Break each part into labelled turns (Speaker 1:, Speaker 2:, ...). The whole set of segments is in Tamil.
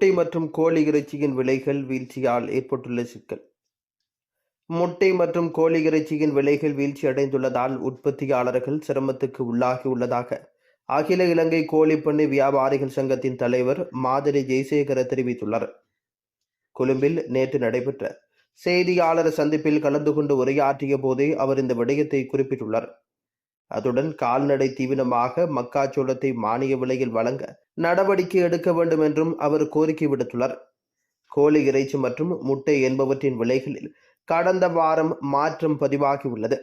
Speaker 1: முட்டை மற்றும் கோழி இறைச்சியின் விலைகள் வீழ்ச்சியால் ஏற்பட்டுள்ள சிக்கல். முட்டை மற்றும் கோழி இறைச்சியின் விலைகள் வீழ்ச்சி அடைந்துள்ளதால் உற்பத்தியாளர்கள் சிரமத்துக்கு உள்ளாகியுள்ளதாக அகில இலங்கை கோழிப்பண்ணை வியாபாரிகள் சங்கத்தின் தலைவர் மாதிரி ஜெயசேகர தெரிவித்துள்ளார். கொழும்பில் நேற்று நடைபெற்ற செய்தியாளர் சந்திப்பில் கலந்து கொண்டு உரையாற்றிய போதே அவர் இந்த விடயத்தை குறிப்பிட்டுள்ளார். அத்துடன் கால்நடை தீவனமாக மக்காச்சோளத்தை மானிய விலையில் வழங்க நடவடிக்கை எடுக்க வேண்டும் என்றும் அவர் கோரிக்கை விடுத்துள்ளார். கோழி இறைச்சி மற்றும் முட்டை என்பவற்றின் விலைகளில் கடந்த வாரம் மாற்றம் பதிவாகியுள்ளது.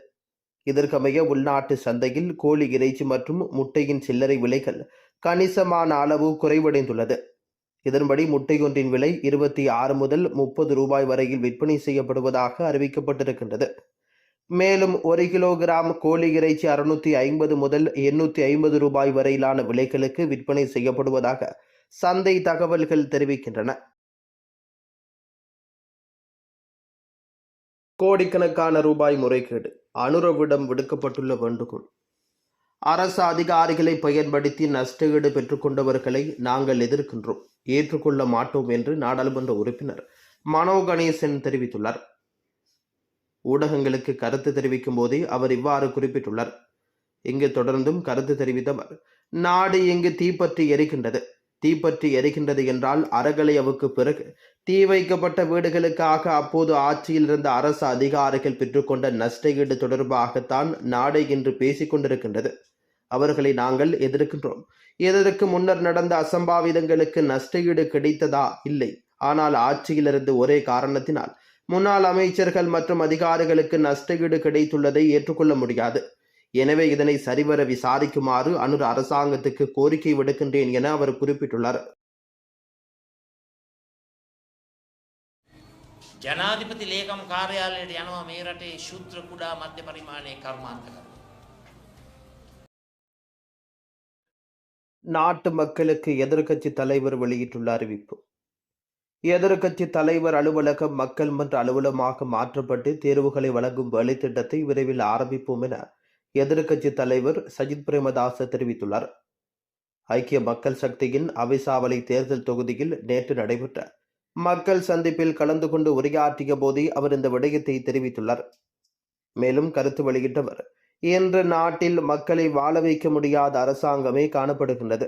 Speaker 1: இதற்கமைய உள்நாட்டு சந்தையில் கோழி இறைச்சி மற்றும் முட்டையின் சில்லறை விலைகள் கணிசமான அளவு குறைவடைந்துள்ளது. இதன்படி முட்டையொன்றின் விலை இருபத்தி ஆறு முதல் முப்பது ரூபாய் வரையில் விற்பனை செய்யப்படுவதாக அறிவிக்கப்பட்டிருக்கின்றது. மேலும் ஒரு கிலோகிராம் கோழி இறைச்சி அறுநூத்தி ஐம்பது முதல் எண்ணூத்தி ஐம்பது ரூபாய் வரையிலான விலைகளுக்கு விற்பனை செய்யப்படுவதாக சந்தை தகவல்கள் தெரிவிக்கின்றன. கோடிக்கணக்கான ரூபாய் முறைகேடு அனுரவிடம் விடுக்கப்பட்டுள்ள வேண்டுகோள். அரசு அதிகாரிகளை பயன்படுத்தி நஷ்டஈடு பெற்றுக்கொண்டவர்களை நாங்கள் எதிர்க்கின்றோம் ஏற்றுக்கொள்ள மாட்டோம் என்று நாடாளுமன்ற உறுப்பினர் மனோ கணேசன் தெரிவித்துள்ளார். ஊடகங்களுக்கு கருத்து தெரிவிக்கும் போதே அவர் இவ்வாறு குறிப்பிட்டுள்ளார். இங்கு தொடர்ந்தும் கருத்து தெரிவித்தவர் நாடு இங்கு தீப்பற்றி எரிக்கின்றது தீப்பற்றி எரிக்கின்றது என்றால் அறகலையவுக்கு பிறகு தீ வைக்கப்பட்ட வீடுகளுக்காக அப்போது ஆட்சியில் இருந்த அரசு அதிகாரிகள் பெற்றுக்கொண்ட நஷ்டஈடு தொடர்பாகத்தான் நாடு இன்று பேசிக்கொண்டிருக்கின்றது அவர்களை நாங்கள் எதிர்க்கின்றோம். இதற்கு முன்னர் நடந்த அசம்பாவிதங்களுக்கு நஷ்டஈடு கிடைத்ததா? இல்லை. ஆனால் ஆட்சியிலிருந்து ஒரே காரணத்தினால் முன்னாள் அமைச்சர்கள் மற்றும் அதிகாரிகளுக்கு நஷ்டஈடு கிடைத்துள்ளதை ஏற்றுக்கொள்ள முடியாது எனவே இதனை சரிவர விசாரிக்குமாறு அனுர் அரசாங்கத்துக்கு கோரிக்கை விடுக்கின்றேன் என அவர் குறிப்பிட்டுள்ளார்
Speaker 2: ජනාධිපති ලේකම් කාර්යාලයට යනවා මේ රටේ ශුද්‍ර කුඩා මධ්‍ය පරිමාණයේ කර්මාන්ත කරන.
Speaker 1: நாட்டு மக்களுக்கு எதிர்க்கட்சி தலைவர் வெளியிட்டுள்ள அறிவிப்பு எதிர்கட்சி தலைவர் அலுவலகம் மக்கள் மன்ற அலுவலகமாக மாற்றப்பட்டு தேர்வுகளை வழங்கும் வேலைத்திட்டத்தை விரைவில் ஆரம்பிப்போம் என எதிர்கட்சி தலைவர் சஜித் பிரேமதாச தெரிவித்துள்ளார். ஐக்கிய மக்கள் சக்தியின் அவிசாவளை தேர்தல் தொகுதியில் நேற்று நடைபெற்ற மக்கள் சந்திப்பில் கலந்து கொண்டு உரையாற்றிய போதே அவர் இந்த விடயத்தை தெரிவித்துள்ளார். மேலும் கருத்து வெளியிட்டவர் இன்று நாட்டில் மக்களை வாழ வைக்க முடியாத அரசாங்கமே காணப்படுகின்றது.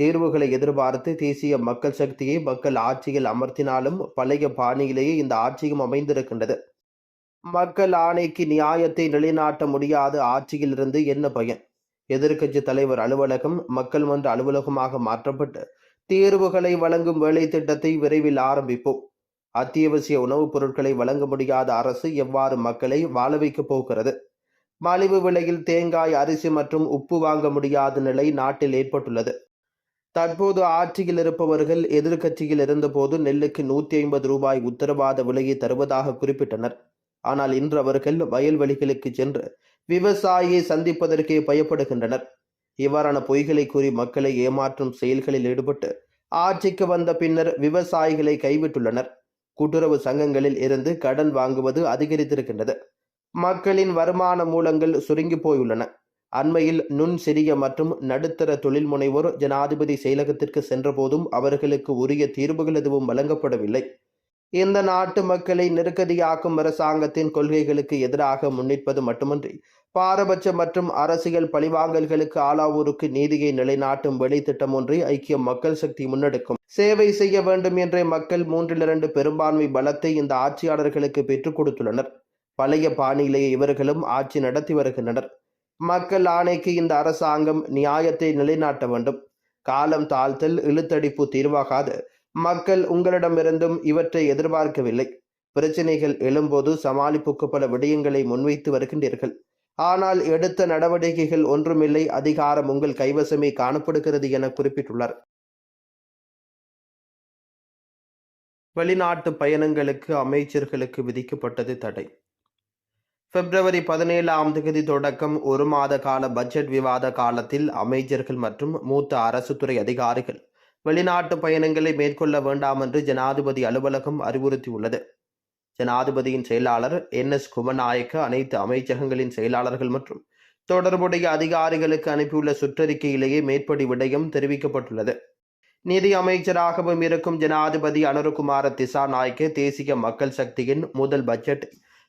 Speaker 1: தீர்வுகளை எதிர்பார்த்து தேசிய மக்கள் சக்தியை மக்கள் ஆட்சியில் அமர்த்தினாலும் பழைய பாணியிலேயே இந்த ஆட்சியும் அமைந்திருக்கின்றது. மக்கள் ஆணைக்கு நியாயத்தை நிலைநாட்ட முடியாத ஆட்சியிலிருந்து என்ன பயன்? எதிர்க்கட்சி தலைவர் அலுவலகம் மக்கள் மன்ற அலுவலகமாக மாற்றப்பட்டு தீர்வுகளை வழங்கும் வேலை திட்டத்தை விரைவில் ஆரம்பிப்போம். அத்தியாவசிய உணவுப் பொருட்களை வழங்க முடியாத அரசு எவ்வாறு மக்களை வாழ வைக்கப் போகிறது? மலிவு விலையில் தேங்காய் அரிசி மற்றும் உப்பு வாங்க முடியாத நிலை நாட்டில் ஏற்பட்டுள்ளது. தற்போது ஆட்சியில் இருப்பவர்கள் எதிர்க்கட்சியில் இருந்தபோது நெல்லுக்கு நூற்றி ஐம்பது ரூபாய் உத்தரவாத விலையை தருவதாக குறிப்பிட்டனர். ஆனால் இன்று அவர்கள் வயல்வெளிகளுக்கு சென்று விவசாயியை சந்திப்பதற்கே பயப்படுகின்றனர். இவ்வாறான பொய்களை கூறி மக்களை ஏமாற்றும் செயல்களில் ஈடுபட்டு ஆட்சிக்கு வந்த பின்னர் விவசாயிகளை கைவிட்டுள்ளனர். கூட்டுறவு சங்கங்களில் இருந்து கடன் வாங்குவது அதிகரித்திருக்கின்றது. மக்களின் வருமான மூலங்கள் சுருங்கி போயுள்ளன. அண்மையில் நுண் சிறிய மற்றும் நடுத்தர தொழில் முனைவோர் ஜனாதிபதி செயலகத்திற்கு சென்றபோதும் அவர்களுக்கு உரிய தீர்வுகள் எதுவும் வழங்கப்படவில்லை. இந்த நாட்டு மக்களை நெருக்கடியாக்கும் அரசாங்கத்தின் கொள்கைகளுக்கு எதிராக முன்னிற்பது மட்டுமன்றி பாரபட்ச மற்றும் அரசியல் பழிவாங்கல்களுக்கு ஆளாவோருக்கு நீதியை நிலைநாட்டும் வெளித்திட்டம் ஒன்றை ஐக்கிய மக்கள் சக்தி முன்னெடுக்கும். சேவை செய்ய வேண்டும் என்ற மக்கள் மூன்றில் இரண்டு பெரும்பான்மை பலத்தை இந்த ஆட்சியாளர்களுக்கு பெற்றுக் கொடுத்துள்ளனர். பழைய பாணியிலேயே இவர்களும் ஆட்சி நடத்தி வருகின்றனர். மக்கள் ஆணைக்கு இந்த அரசாங்கம் நியாயத்தை நிலைநாட்ட வேண்டும். காலம் தாழ்த்தல் இழுத்தடிப்பு தீர்வாகாது. மக்கள் உங்களிடமிருந்தும் இவற்றை எதிர்பார்க்கவில்லை. பிரச்சனைகள் எழும்போது சமாளிப்புக்கு பல விடயங்களை முன்வைத்து வருகின்றீர்கள். ஆனால் எடுத்த நடவடிக்கைகள் ஒன்றுமில்லை. அதிகாரம் உங்கள் கைவசமே காணப்படுகிறது என குறிப்பிட்டுள்ளார். வெளிநாட்டு பயணங்களுக்கு அமைச்சர்களுக்கு விதிக்கப்பட்டது தடை. பிப்ரவரி பதினேழாம் தேதி தொடக்கம் ஒரு மாத கால பட்ஜெட் விவாத காலத்தில் அமைச்சர்கள் மற்றும் மூத்த அரசுத்துறை அதிகாரிகள் வெளிநாட்டு பயணங்களை மேற்கொள்ள வேண்டாம் என்று ஜனாதிபதி அலுவலகம் அறிவுறுத்தியுள்ளது. ஜனாதிபதியின் செயலாளர் என். எஸ். குமநாயக்க அனைத்து அமைச்சகங்களின் செயலாளர்கள் மற்றும் தொடர்புடைய அதிகாரிகளுக்கு அனுப்பியுள்ள சுற்றறிக்கையிலேயே மேற்படி விடயம் தெரிவிக்கப்பட்டுள்ளது. நிதி அமைச்சராகவும் இருக்கும் ஜனாதிபதி அனுரகுமார திசாநாயக்க தேசிய மக்கள் சக்தியின் முதல் பட்ஜெட்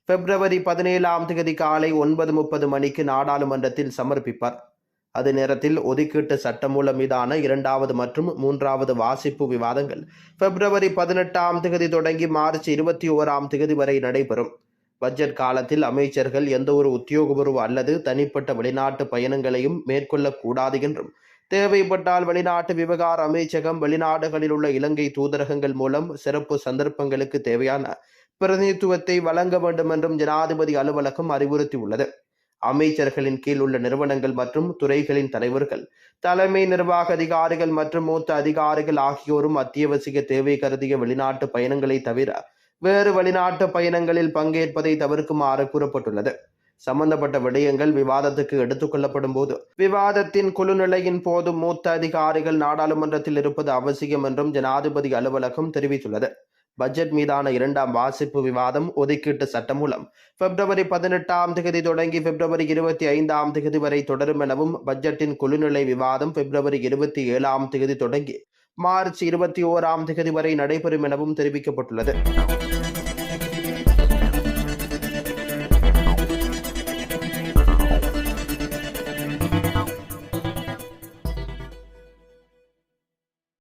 Speaker 1: பிப்ரவரி பதினேழாம் தேதி காலை ஒன்பது முப்பது மணிக்கு நாடாளுமன்றத்தில் சமர்ப்பிப்பார். அதே நேரத்தில் ஒதுக்கீட்டு சட்டமூலம் மீதான இரண்டாவது மற்றும் மூன்றாவது வாசிப்பு விவாதங்கள் பிப்ரவரி பதினெட்டாம் தேதி தொடங்கி மார்ச் இருபத்தி ஓராம் தேதி வரை நடைபெறும். பட்ஜெட் காலத்தில் அமைச்சர்கள் எந்த ஒரு உத்தியோகபூர்வ அல்லது தனிப்பட்ட வெளிநாட்டு பயணங்களையும் மேற்கொள்ளக்கூடாது என்றும் தேவைப்பட்டால் வெளிநாட்டு விவகார அமைச்சகம் வெளிநாடுகளில் உள்ள இலங்கை தூதரகங்கள் மூலம் சிறப்பு சந்தர்ப்பங்களுக்கு தேவையான பிரதிநிதித்துவத்தை வழங்க வேண்டும் என்றும் ஜனாதிபதி அலுவலகம் அறிவுறுத்தியுள்ளது. அமைச்சர்களின் கீழ் உள்ள நிறுவனங்கள் மற்றும் துறைகளின் தலைவர்கள் தலைமை நிர்வாக அதிகாரிகள் மற்றும் மூத்த அதிகாரிகள் ஆகியோரும் அத்தியாவசிய தேவை கருதிய வெளிநாட்டு பயணங்களை தவிர வேறு வெளிநாட்டு பயணங்களில் பங்கேற்பதை தவிர்க்குமாறு கூறப்பட்டுள்ளது. சம்பந்தப்பட்ட விடயங்கள் விவாதத்துக்கு எடுத்துக் கொள்ளப்படும் போது விவாதத்தின் குழுநிலையின் போது மூத்த அதிகாரிகள் நாடாளுமன்றத்தில் இருப்பது அவசியம் என்றும் ஜனாதிபதி அலுவலகம் தெரிவித்துள்ளது. பட்ஜெட் மீதான இரண்டாம் வாசிப்பு விவாதம் ஒதுக்கீட்டு சட்டம் மூலம். பிப்ரவரி பதினெட்டாம் தேதி தொடங்கி பிப்ரவரி இருபத்தி ஐந்தாம் தேதி வரை தொடரும் எனவும் பட்ஜெட்டின் குழுநிலை விவாதம் பிப்ரவரி இருபத்தி ஏழாம் தேதி தொடங்கி மார்ச் இருபத்தி ஓராம் தேதி வரை நடைபெறும் எனவும் தெரிவிக்கப்பட்டுள்ளது.